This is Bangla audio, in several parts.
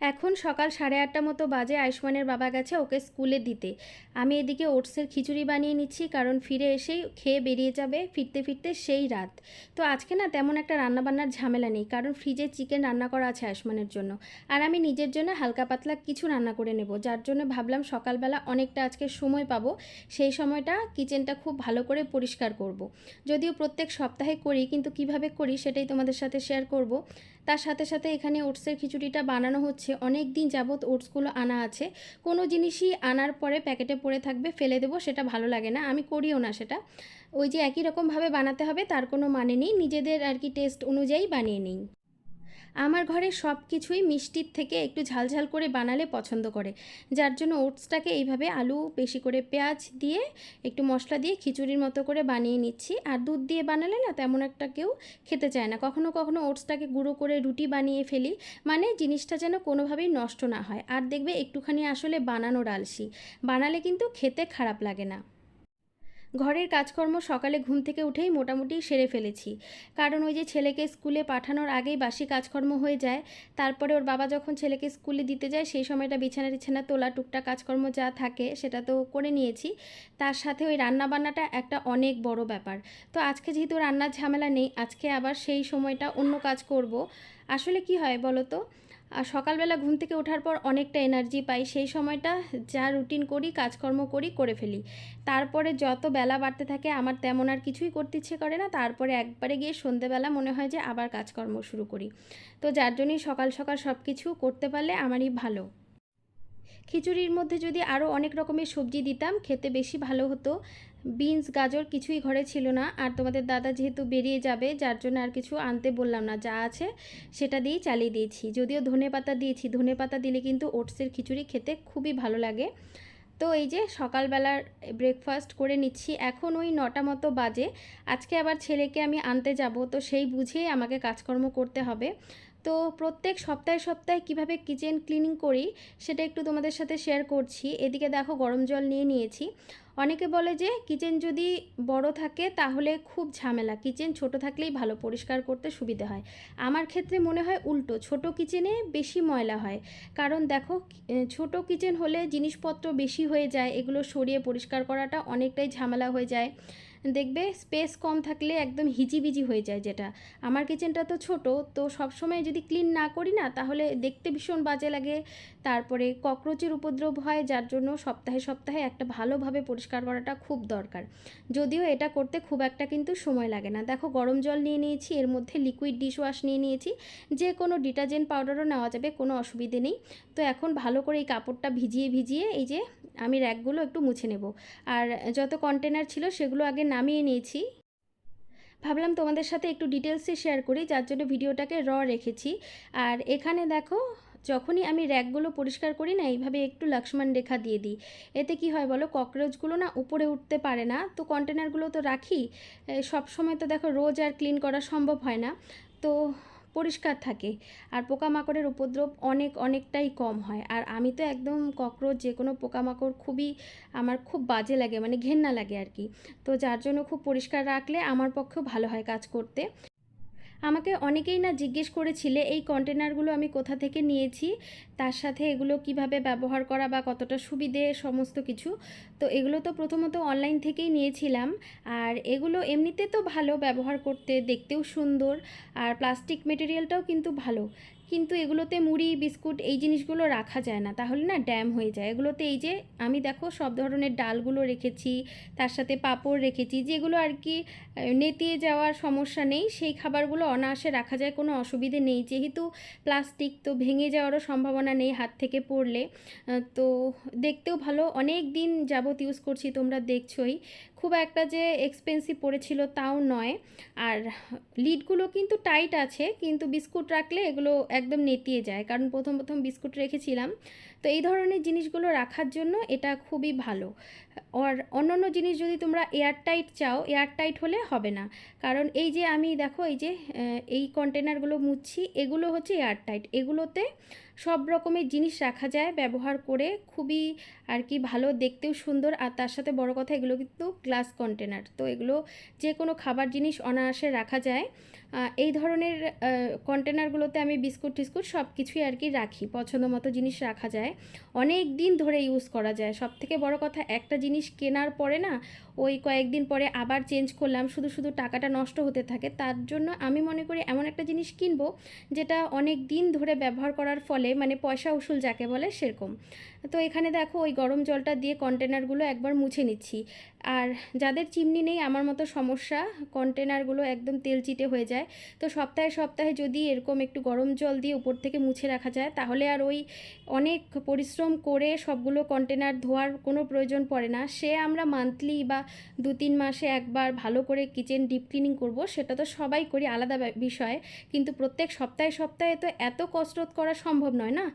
এখন সকাল সাড়ে আটটা মতো বাজে আয়ুষ্মানের বাবা গেছে ওকে স্কুলে দিতে। আমি এদিকে ওটসের খিচুড়ি বানিয়ে নিচ্ছি, কারণ ফিরে এসেই খেয়ে বেরিয়ে যাবে ফিরতে ফিরতে সেই রাত। তো আজকে না তেমন একটা রান্নাবান্নার ঝামেলা নেই, কারণ ফ্রিজে চিকেন রান্না করা আছে আয়ুষ্মানের জন্য। আর আমি নিজের জন্য হালকা পাতলা কিছু রান্না করে নেব, যার জন্য ভাবলাম সকালবেলা অনেকটা আজকে সময় পাবো। সেই সময়টা কিচেনটা খুব ভালো করে পরিষ্কার করব। যদিও প্রত্যেক সপ্তাহে করি, কিন্তু কীভাবে করি সেটাই তোমাদের সাথে শেয়ার করব। তার সাথে সাথে এখানে ওটসের খিচুড়িটা বানানো হচ্ছে। অনেক দিন যাবত ওটসগুলো আনা আছে। কোনো জিনিসই আনার পরে প্যাকেটে পড়ে থাকবে, ফেলে দেবো, সেটা ভালো লাগে না। আমি করিও না সেটা। ওই যে একই রকমভাবে বানাতে হবে, তার কোনো মানে নেই। নিজেদের আর কি টেস্ট অনুযায়ী বানিয়ে নিই। আমার ঘরে সব কিছুই মিষ্টির থেকে একটু ঝালঝাল করে বানালে পছন্দ করে। যার জন্য ওটসটাকে এইভাবে আলু বেশি করে পেঁয়াজ দিয়ে একটু মশলা দিয়ে খিচুড়ির মতো করে বানিয়ে নিচ্ছি। আর দুধ দিয়ে বানালে না তেমন একটা কেউ খেতে চায় না। কখনো কখনো ওটসটাকে গুঁড়ো করে রুটি বানিয়ে ফেলি মানে জিনিসটা যেন কোনোভাবেই নষ্ট না হয়। আর দেখবে একটুখানি আসলে বানানোর আলসি। বানালে কিন্তু খেতে খারাপ লাগে না। ঘরের কাজকর্ম সকালে ঘুম থেকে উঠেই মোটামুটি সেরে ফেলেছি। কারণ ওই যে ছেলেকে স্কুলে পাঠানোর আগেই বাসি কাজকর্ম হয়ে যায়, তারপরে ওর বাবা যখন ছেলেকে স্কুলে দিতে যায়, সেই সময়টা বিছানা টিছানা তোলা টুকটা কাজকর্ম যা থাকে সেটা তো করে নিয়েছি। তার সাথে ওই রান্না বান্নাটা একটা অনেক বড় ব্যাপার। তো আজকে যেহেতু রান্নার ঝামেলা নেই, আজকে আবার সেই সময়টা অন্য কাজ করব। আসলে কি হয় বলো তো? আর সকালবেলা ঘুম থেকে ওঠার পর অনেকটা এনার্জি পাই। সেই সময়টা যা রুটিন করি, কাজকর্ম করি, করে ফেলি। তারপরে যত বেলা বাড়তে থাকে, আমার তেমন আর কিছুই করতে ইচ্ছে করে না। তারপরে একবারে গিয়ে সন্ধেবেলা মনে হয় যে আবার কাজকর্ম শুরু করি। তো যার জন্যই সকাল সকাল সব কিছু করতে পারলে আমারই ভালো। খিচুড়ির মধ্যে যদি আরও অনেক রকমের সবজি দিতাম, খেতে বেশি ভালো হতো। বিনস, গাজর কিছুই ঘরে ছিল না। আর তোমাদের দাদা যেহেতু বেরিয়ে যাবে, যার জন্য আর কিছু আনতে বললাম না। যা আছে সেটা দিয়েই চালিয়ে দিয়েছি। যদিও ধনে পাতা দিয়েছি, ধনে পাতা দিলে কিন্তু ওটসের খিচুড়ি খেতে খুবই ভালো লাগে। তো এই যে সকালবেলার ব্রেকফাস্ট করে নিচ্ছি। এখন ওই নটা মতো বাজে। আজকে আবার ছেলেকে আমি আনতে যাব, তো সেই বুঝেই আমাকে কাজকর্ম করতে হবে। তো প্রত্যেক সপ্তাহে সপ্তাহে কীভাবে কিচেন ক্লিনিং করি সেটা একটু তোমাদের সাথে শেয়ার করছি। এদিকে দেখো গরম জল নিয়ে নিয়েছি। অনেকে বলে যে কিচেন যদি বড় থাকে তাহলে খুব ঝামেলা। কিচেন ছোট থাকলেই ভালো, পরিষ্কার করতে সুবিধা হয়। আমার ক্ষেত্রে মনে হয় উল্টো, ছোট কিচেনে বেশি ময়লা হয়। কারণ দেখো ছোট কিচেন হলে জিনিসপত্র বেশি হয়ে যায়, এগুলো সরিয়ে পরিষ্কার করাটা অনেকটাই ঝামেলা হয়ে যায়। দেখবে স্পেস কম থাকলে একদম হিজিবিজি হয়ে যায় যেটা। আমার কিচেনটা তো ছোট, তো সবসময় যদি ক্লিন না করি না, তাহলে দেখতে ভীষণ বাজে লাগে। তারপরে ককরোচের উপদ্রব হয়, যার জন্য সপ্তাহে সপ্তাহে একটা ভালোভাবে পরিষ্কার করাটা খুব দরকার। যদিও এটা করতে খুব একটা কিন্তু সময় লাগে না। দেখো, গরম জল নিয়ে নিয়েছি, এর মধ্যে লিকুইড ডিশওয়াশ নিয়ে নিয়েছি। যে কোনো ডিটারজেন্ট পাউডারও নেওয়া যাবে, কোনো অসুবিধে নেই। তো এখন ভালো করে এই কাপড়টা ভিজিয়ে ভিজিয়ে এই যে আমি র্যাকগুলো একটু মুছে নেব। আর যত কন্টেনার ছিল, সেগুলো আগে নামিয়ে নিয়েছি। ভাবলাম তোমাদের সাথে একটু ডিটেলসে শেয়ার করি, যার জন্য ভিডিওটাকে র রেখেছি। আর এখানে দেখো, যখনই আমি র্যাকগুলো পরিষ্কার করি না, এইভাবে একটু লক্ষ্মণ রেখা দিয়ে দিই। এতে কি হয় বলো ককরোচগুলো না উপরে উঠতে পারে না। তো কন্টেনারগুলো তো রাখি। সব সময় তো দেখো, রোজ আর ক্লিন করা সম্ভব হয় না। তো পরিষ্কার থাকে। আর পোকামাকড়ের উপদ্রব অনেক, অনেকটাই কম হয়। আর আমি তো একদম ককরোচ, যে কোনো পোকামাকড় খুবই আমার খুব বাজে লাগে মানে ঘেন্না লাগে আর কি। তো যার জন্য খুব পরিষ্কার রাখলে আমার পক্ষেও ভালো হয় কাজ করতে। আমাকে অনেকেই না জিজ্ঞেস করেছিলে, এই কন্টেনারগুলো আমি কোথা থেকে নিয়েছি? তার সাথে এগুলো কীভাবে ব্যবহার করা বা কতটা সুবিধে? সমস্ত কিছু। তো এগুলো তো প্রথমত অনলাইন থেকেই নিয়েছিলাম। আর এগুলো এমনিতে তো ভালো ব্যবহার করতে, দেখতেও সুন্দর। আর প্লাস্টিক মেটেরিয়ালটাও কিন্তু ভালো। কিন্তু এগুলোতে মুড়ি, বিস্কুট এই জিনিসগুলো রাখা যায় না। তাহলে না ড্যাম হয়ে যায়। এগুলোতে এই যে আমি দেখো সব ধরনের ডালগুলো রেখেছি, তার সাথে পাঁপড় রেখেছি, যেগুলো আর কি নেতিয়ে যাওয়ার সমস্যা নেই। সেই খাবারগুলো অনায়াসে রাখা যায়, কোনো অসুবিধে নেই। যেহেতু প্লাস্টিক তো ভেঙে যাওয়ারও সম্ভাবনা নেই হাত থেকে পড়লে। তো দেখতেও ভালো। অনেক দিন যাবত ইউজ করছি, তোমরা দেখছোই। খুব একটা যে এক্সপেন্সিভ পড়েছিল তাও নয়। আর লিডগুলো কিন্তু টাইট আছে, কিন্তু বিস্কুট রাখলে এগুলো একদম নেতিয়ে যায়। কারণ প্রথম প্রথম বিস্কুট রেখেছিলাম তো এই ধরনের জিনিসগুলো রাখার জন্য এটা খুবই ভালো। আর অন্যান্য জিনিস যদি তোমরা এয়ারটাইট চাও, এয়ারটাইট হলে হবে না। কারণ এই যে আমি দেখো, এই যে এই কন্টেনারগুলো মুছছি, এগুলো হচ্ছে এয়ারটাইট। এগুলোতে সব রকমের জিনিস রাখা যায়, ব্যবহার করে খুবই আর কি ভালো, দেখতেও সুন্দর। আর তার সাথে বড় কথা, এগুলো কিন্তু গ্লাস কন্টেনার তো এগুলো যে কোনো খাবার জিনিস অনায়াসে রাখা যায়। এই ধরনের কন্টেনারগুলোতে আমি বিস্কুট টিস্কুট সব কিছুই আর কি রাখি, পছন্দ মতো জিনিস রাখা যায়। অনেক দিন ধরে ইউজ করা যায়। সব থেকে বড় কথা, একটা জিনিস কেনার পরে না, ওই কয়েকদিন পরে আবার চেঞ্জ করলাম, শুধু শুধু টাকাটা নষ্ট হতে থাকে। তার জন্য আমি মনে করি এমন একটা জিনিস কিনবো, যেটা অনেক দিন ধরে ব্যবহার করার ফলে মানে পয়সা উসুল যাকে বলে, সেরকম। তো এখানে দেখো, ওই গরম জলটা দিয়ে কন্টেনারগুলো একবার মুছে নিচ্ছি। আর যাদের চিমনি নেই, আমার মতো সমস্যা, কন্টেনারগুলো একদম তেল চিটে হয়ে যায়। তো সপ্তাহে সপ্তাহে যদি এরকম একটু গরম জল দিয়ে উপর থেকে মুছে রাখা যায়, তাহলে আর ওই অনেক পরিশ্রম করে সবগুলো কন্টেনার ধোয়ার কোনো প্রয়োজন পড়ে না। সে আমরা মান্থলি বা দু তিন মাসে একবার ভালো করে কিচেন ডিপ ক্লিনিং করব, সেটা তো সবাই করি, আলাদা বিষয়। কিন্তু প্রত্যেক সপ্তাহে সপ্তাহে তো এত কসরত করা সম্ভব নয় না?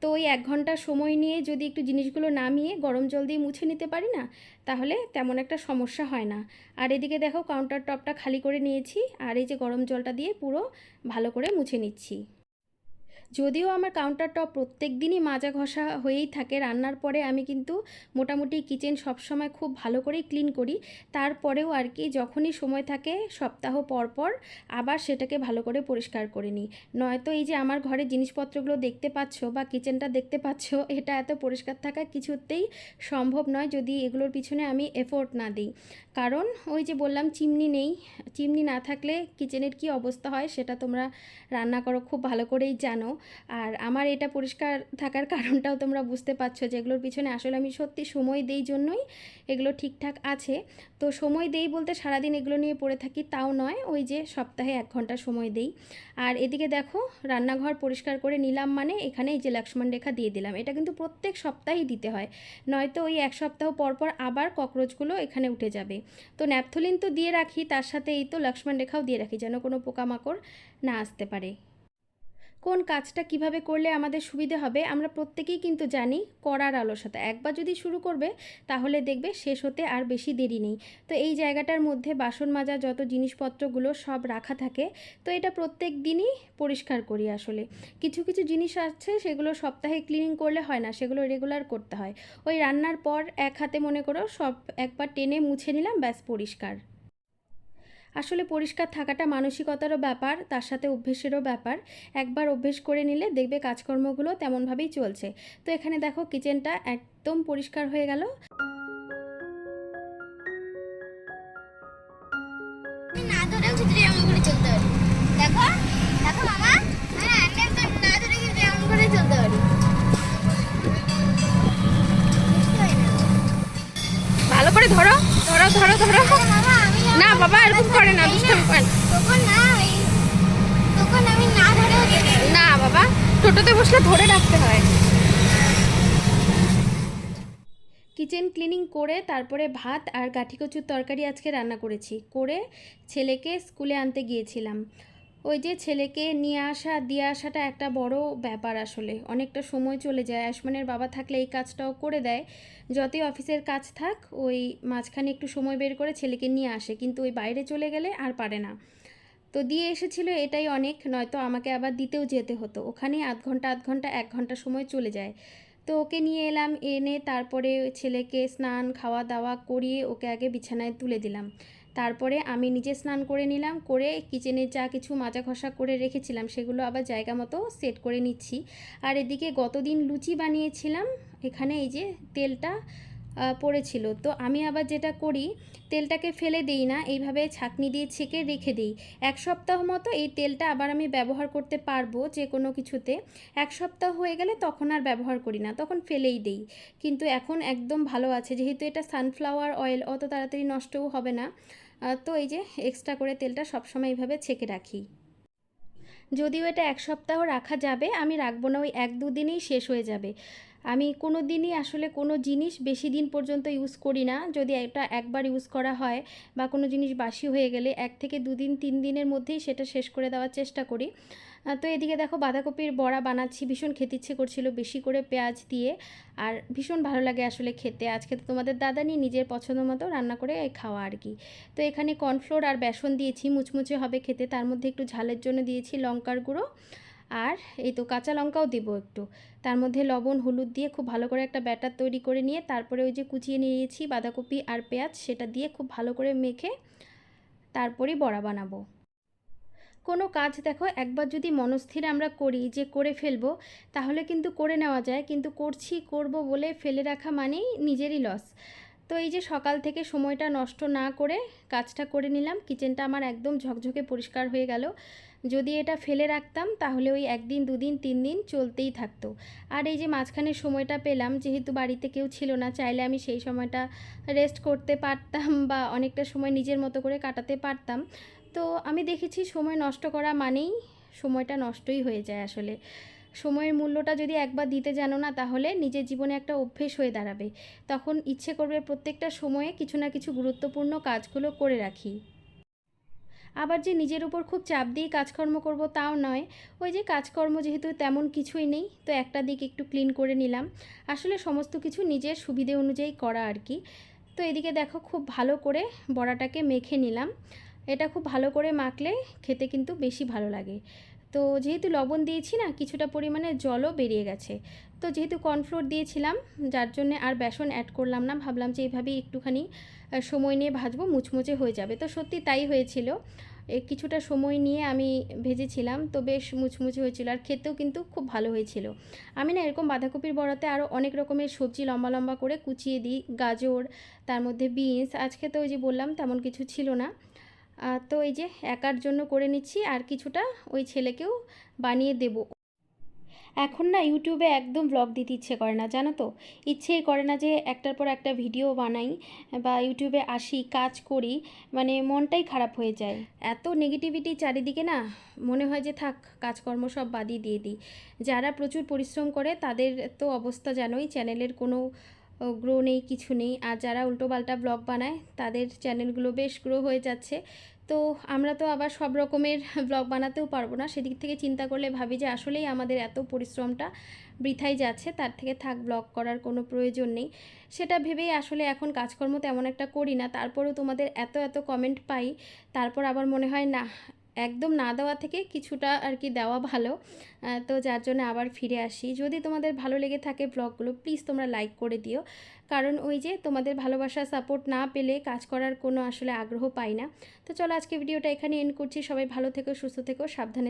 তো ওই এক ঘণ্টা সময় নিয়ে যদি একটু জিনিসগুলো নামিয়ে গরম জল দিয়ে মুছে নিতে পারি না, তাহলে তেমন একটা সমস্যা হয় না। আর এদিকে দেখো কাউন্টার টপটা খালি করে নিয়েছি, আর এই যে গরম জলটা দিয়ে পুরো ভালো করে মুছে নিচ্ছি। যদিও আমার কাউন্টার টপ প্রত্যেক দিনই মাজা ঘষা হয়েই থাকে, রান্নার পরে আমি কিন্তু মোটামুটি কিচেন সবসময় খুব ভালো করেই ক্লিন করি। তারপরেও আর কি যখনই সময় থাকে সপ্তাহ পর পর আবার সেটাকে ভালো করে পরিষ্কার করে নিই। নয়তো এই যে আমার ঘরের জিনিসপত্রগুলো দেখতে পাচ্ছ বা কিচেনটা দেখতে পাচ্ছ, এটা এত পরিষ্কার থাকা কিছুতেই সম্ভব নয় যদি এগুলোর পিছনে আমি এফোর্ট না দিই। কারণ ওই যে বললাম চিমনি নেই, চিমনি না থাকলে কিচেনের কি অবস্থা হয় সেটা তোমরা রান্না করো, খুব ভালো করেই জানো। আর আমার এটা পরিষ্কার থাকার কারণটাও তোমরা বুঝতে পারছ যে এগুলোর পিছনে আসলে আমি সত্যি সময় দেই জন্যই এগুলো ঠিকঠাক আছে। তো সময় দেই বলতে সারাদিন এগুলো নিয়ে পড়ে থাকি, তাও নয়, ওই যে সপ্তাহে এক ঘণ্টা সময় দেই। আর এদিকে দেখো, রান্নাঘর পরিষ্কার করে নিলাম মানে এখানে এই যে লক্ষ্মণ রেখা দিয়ে দিলাম। এটা কিন্তু প্রত্যেক সপ্তাহেই দিতে হয়, নয়তো ওই এক সপ্তাহ পর পর আবার ককরোচগুলো এখানে উঠে যাবে। তো ন্যাপথলিন তো দিয়ে রাখি, তার সাথে এই তো লক্ষ্মণ রেখাও দিয়ে রাখি যেন কোনো পোকামাকড় না আসতে পারে। কোন কাজটা কীভাবে করলে আমাদের সুবিধে হবে, আমরা প্রত্যেকেই কিন্তু জানি করার আলসতা একবার যদি শুরু করবে, তাহলে দেখবে শেষ হতে আর বেশি দেরি নেই। তো এই জায়গাটার মধ্যে বাসন মাজা, যত জিনিসপত্রগুলো সব রাখা থাকে, তো এটা প্রত্যেক দিনই পরিষ্কার করি আসলে। কিছু কিছু জিনিস আছে, সেগুলো সপ্তাহে ক্লিনিং করলে হয় না, সেগুলো রেগুলার করতে হয়। ওই রান্নার পর এক হাতে মনে করো সব একবার টেনে মুছে নিলাম, ব্যাস পরিষ্কার। আসলে পরিষ্কার থাকাটা মানসিকতারও ব্যাপার, তার সাথে অভ্যেসেরও ব্যাপার। একবার অভ্যেস করে নিলে দেখবে কাজকর্মগুলো তেমনভাবেই চলছে। তো এখানে দেখো কিচেনটা একদম পরিষ্কার হয়ে গেল। বসলে ধরে রাখতে হয়। কিচেন ক্লিনিং করে তারপরে ভাত আর গাঠি কচুর তরকারি আজকে রান্না করেছি। করে ছেলেকে স্কুলে আনতে গিয়েছিলাম। ওই যে ছেলেকে নিয়ে আসা, দিয়ে আসাটা একটা বড় ব্যাপার আসলে। অনেকটা সময় চলে যায়। আয়ুষ্মানের বাবা থাকলে এই কাজটাও করে দেয়। যতই অফিসের কাজ থাক, ওই মাঝখানে একটু সময় বের করে ছেলেকে নিয়ে আসে। কিন্তু ওই বাইরে চলে গেলে আর পারে না। তো দিয়ে এসেছিল এটাই অনেক, নয়তো আমাকে আবার দিতেও যেতে হতো। ওখানে আধ ঘণ্টা আধ ঘণ্টা, এক ঘণ্টা সময় চলে যায়। তো ওকে নিয়ে এলাম, এনে তারপরে ছেলেকে স্নান খাওয়া দাওয়া করিয়ে ওকে আগে বিছানায় তুলে দিলাম। তারপরে আমি নিজে স্নান করে নিলাম, করে কিচেনের যা কিছু মাজা ঘষা করে রেখেছিলাম, সেগুলো আবার জায়গা মতো সেট করে নিচ্ছি। আর এদিকে গতদিন লুচি বানিয়েছিলাম, এখানে এই যে তেলটা পড়েছিল। তো আমি আবার যেটা করি, তেলটাকে ফেলে দিই না, এইভাবে ছাঁকনি দিয়ে ছেঁকে রেখে দিই। এক সপ্তাহ মতো এই তেলটা আবার আমি ব্যবহার করতে পারব যে কোনো কিছুতে। এক সপ্তাহ হয়ে গেলে তখন আর ব্যবহার করি না, তখন ফেলেই দেই। কিন্তু এখন একদম ভালো আছে, যেহেতু এটা সানফ্লাওয়ার অয়েল অত তাড়াতাড়ি নষ্টও হবে না। তো এই যে এক্সট্রা করে তেলটা সবসময় এইভাবে ছেঁকে রাখি। যদিও এটা এক সপ্তাহ রাখা যাবে, আমি রাখব না, ওই এক দু দিনেই শেষ হয়ে যাবে। আমি কোনো দিনই আসলে কোনো জিনিস বেশি দিন পর্যন্ত ইউজ করি না। যদি এটা একবার ইউজ করা হয় বা কোনো জিনিস বাসি হয়ে গেলে এক থেকে দুদিন তিন দিনের মধ্যেই সেটা শেষ করে দেওয়ার চেষ্টা করি। তো এদিকে দেখো বাঁধাকপির বড়া বানাচ্ছি, ভীষণ খেতে ইচ্ছে করছিল, বেশি করে পেঁয়াজ দিয়ে। আর ভীষণ ভালো লাগে আসলে খেতে। আজকে তো তোমাদের দাদা নিয়ে নিজের পছন্দ মতো রান্না করে খাওয়া আর কি। তো এখানে কর্নফ্লোর আর বেসন দিয়েছি, মুচমুচে হবে খেতে। তার মধ্যে একটু ঝালের জন্য দিয়েছি লঙ্কার গুঁড়ো। আর এই তো কাঁচা লঙ্কাও দেবো একটু। তার মধ্যে লবণ, হলুদ দিয়ে খুব ভালো করে একটা ব্যাটার তৈরি করে নিয়ে তারপরে ওই যে কুচিয়ে নিয়েছি বাঁধাকপি আর পেঁয়াজ, সেটা দিয়ে খুব ভালো করে মেখে তারপরেই বড়া বানাবো। কোনো কাজ দেখো, একবার যদি মনস্থির আমরা করি যে করে ফেলব, তাহলে কিন্তু করে নেওয়া যায়, কিন্তু করছি, করব বলে ফেলে রাখা মানেই নিজেরই লস তো এই যে সকাল থেকে সময়টা নষ্ট না করে কাজটা করে নিলাম, কিচেনটা আমার একদম ঝকঝকে পরিষ্কার হয়ে গেল। যদি এটা ফেলে রাখতাম, তাহলে ওই একদিন, দুদিন, তিন দিন চলতেই থাকতো। আর এই যে মাঝখানে সময়টা পেলাম, যেহেতু বাড়িতে কেউ ছিল না, চাইলে আমি সেই সময়টা রেস্ট করতে পারতাম বা অনেকটা সময় নিজের মতো করে কাটাতে পারতাম। তো আমি দেখেছি, সময় নষ্ট করা মানেই সময়টা নষ্টই হয়ে যায় আসলে। সময়ের মূল্যটা যদি একবার দিতে জানো না, তাহলে নিজের জীবনে একটা অভ্যেস হয়ে দাঁড়াবে। তখন ইচ্ছে করবে প্রত্যেকটা সময়ে কিছু না কিছু গুরুত্বপূর্ণ কাজগুলো করে রাখি। আবার যে নিজের উপর খুব চাপ দিয়ে কাজকর্ম করব তাও নয়, ওই যে কাজকর্ম যেহেতু তেমন কিছুই নেই, তো একটা দিক একটু ক্লিন করে নিলাম। আসলে সমস্ত কিছু নিজের সুবিধে অনুযায়ী করা আর কি। তো এদিকে দেখো খুব ভালো করে বড়াটাকে মেখে নিলাম। এটা খুব ভালো করে মাখলে খেতে কিন্তু বেশি ভালো লাগে। তো যেহেতু লবণ দিয়েছি না, কিছুটা পরিমাণে জলও বেরিয়ে গেছে। তো যেহেতু কর্নফ্লোর দিয়েছিলাম, যার জন্য আর বেসন অ্যাড করলাম না, ভাবলাম যে এইভাবেই একটুখানি সময় নিয়ে ভাজবো, মুচমুচে হয়ে যাবে। তো সত্যি তাই হয়েছিল। কিছুটা সময় নিয়ে আমি ভেজেছিলাম, তো বেশ মুচমুচে হয়েছিল। আর খেতেও কিন্তু খুব ভালো হয়েছিল। আমি না এরকম বাঁধাকপির বড়াতে আরও অনেক রকমের সবজি লম্বা লম্বা করে কুচিয়ে দিই, গাজর, তার মধ্যে বিনস আজকে তো ওই যে বললাম তেমন কিছু ছিল না। তো এই যে একার জন্য করে নিচ্ছি, আর কিছুটা ওই ছেলেকেও বানিয়ে দেব। এখন না ইউটিউবে একদম ব্লগ দিতে ইচ্ছে করে না, জানো তো? ইচ্ছেই করে না যে একটার পর একটা ভিডিও বানাই বা ইউটিউবে আসি, কাজ করি মানে মনটাই খারাপ হয়ে যায়। এত নেগেটিভিটি চারিদিকে না, মনে হয় যে থাক, কাজকর্ম সব বাদই দিয়ে দিই। যারা প্রচুর পরিশ্রম করে, তাদের তো অবস্থা জানোই চ্যানেলের কোনো গ্রো নেই, কিছু নেই। আর যারা উল্টোপাল্টা ব্লগ বানায়, তাদের চ্যানেলগুলো বেশ গ্রো হয়ে যাচ্ছে। তো আমরা তো আবার সব রকমের ব্লগ বানাতেও পারব না। সেদিক থেকে চিন্তা করলে ভাবি যে আসলেই আমাদের এত পরিশ্রমটা বৃথাই যাচ্ছে, তার থেকে থাক, ব্লগ করার কোনো প্রয়োজন নেই। সেটা ভেবেই আসলে এখন কাজকর্ম তেমন একটা করি না। তারপরেও তোমাদের এত এত কমেন্ট পাই, তারপর আবার মনে হয়, না একদম না দেওয়া থেকে কিছুটা আর কি দেওয়া ভালো। তো যার জন্য আবার ফিরে আসি। যদি তোমাদের ভালো লেগে থাকে ব্লগগুলো প্লিজ তোমরা লাইক করে দিও। কারণ ওই যে তোমাদের ভালোবাসা সাপোর্ট না পেলে কাজ করার কোনো আসলে আগ্রহ পাই না। তো চলো আজকে ভিডিওটা এখানে এন্ড করছি। সবাই ভালো থেকো, সুস্থ থেকো, সাবধানে